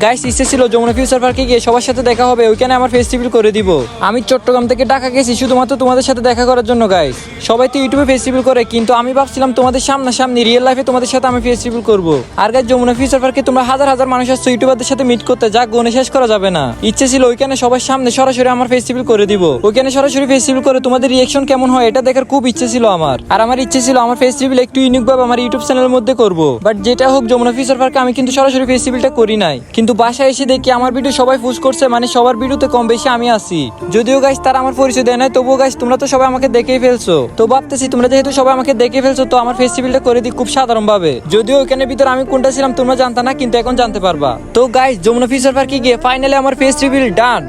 Guys ইচ্ছে ছিল Jamuna future পার্কে গিয়ে সবার সাথে দেখা হবে, ওইখানে আমার ফেস্টিভ্যাল করে দিব। আমি চট্টগ্রাম থেকে ঢাকা গেছি শুধুমাত্র তোমাদের সাথে দেখা করার জন্য গাইস সবাই তো ইউটিউবে ফেস্টিভ্যাল করে, কিন্তু আমি ভাবছিলাম তোমাদের সামনাসামনি রিয়েল লাইফে তোমাদের সাথে আমি ফেস্টিভ্যাল করব। আর গাইস যমুনা ফিউচার পার্কে তোমরা হাজার হাজার মানুষ আসছো, ইউটিউবারদের সাথে মিট করতে, যা গুণে শেষ করা যাবে না। ইচ্ছে ছিল ওইখানে সবার সামনে সরাসরি আমার ফেস্টিভ্যাল করে দিব। ওইখানে সরাসরি ফেস্টিভ্যাল করে তোমাদের রিয়েকশন কেমন হয়, এটা দেখার খুব ইচ্ছে ছিল আমার। আর আমার ইচ্ছে ছিল আমার ফেস্টিভ্যাল একটু ইউনিক ভাবে আমার ইউটিউব চ্যানেলের মধ্যে করব। বাট যেটা হোক, যমুনা ফিউচার পার্কে আমি কিন্তু সরাসরি ফেস্টিভ্যালটা করি নাই। কিন্তু বাসায় এসে দেখি আমার ভিডিও সবাই পুশ করছে মানে সবার ভিডিওতে কম বেশি আমি আসি যদিও গাইস তারা আমার পরিচয় দেয় না তবুও গাইস তোমরা তো সবাই আমাকে দেখেই ফেলছো। তো ভাবতেছি, তোমরা যেহেতু সবাই আমাকে দেখে ফেলছো, তো আমার ফেস্টিভ্যালটা করে দিই খুব সাধারণ ভাবে যদিও ওখানে ভিতরে আমি কোনটা ছিলাম, তোমরা জানতে না, কিন্তু এখন জানতে পারবা। তো গাইস যমুনা ফিউচার পার্কে গিয়ে ফাইনালি আমার ফেস্টিভ্যাল ডান